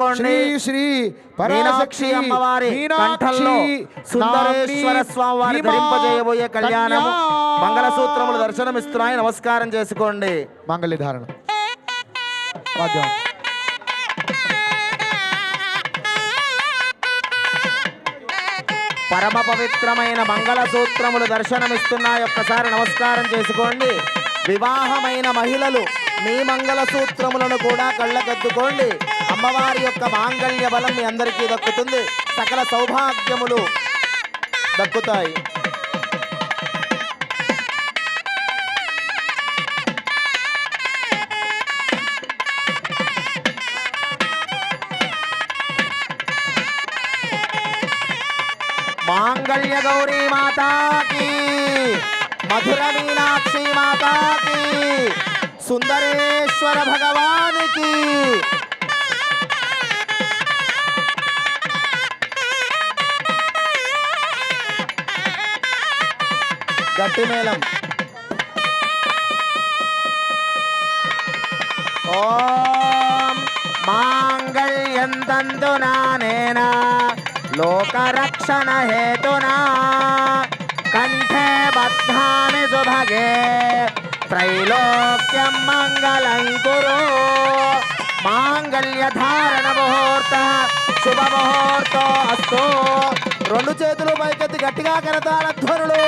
శ్రీ శ్రీ మీనాక్షి అమ్మవారి కంఠంలో సుందరేశ్వర స్వామి వారి ధరింపజేయబోయే కళ్యాణము. మంగళసూత్రములు దర్శనమిస్తున్నాయి. నమస్కారం చేసుకోండి. మంగళ ధారణ వాద్యం. పరమ పవిత్రమైన మంగళసూత్రములు దర్శనమిస్తున్నాయి. ఒక్కసారి నమస్కారం చేసుకోండి. వివాహమైన మహిళలు మీ మంగళ సూత్రములను కూడా కళ్ళకద్దుకోండి అమ్మవారి యొక్క మాంగళ్య బలం మీ అందరికీ దక్కుతుంది. సకల సౌభాగ్యములు దక్కుతాయి. మాంగళ్య గౌరీ మాతాకి మధుర మీనాక్షి మాతాకి. సుందరేశ్వర భగవానికి గట్టి మేళం ఓం మాంగళ్యం తందునా నేనా లోకరక్షణ హేతునా కంఠే బద్ధామి సుభగే త్రైలోక్యం మంగళం కురు మాంగళ్య ధారణ ముహూర్త శుభ ముహూర్తో అస్తు రెండు చేతులు పైకెత్తి గట్టిగా కరతాల ధ్వనులు।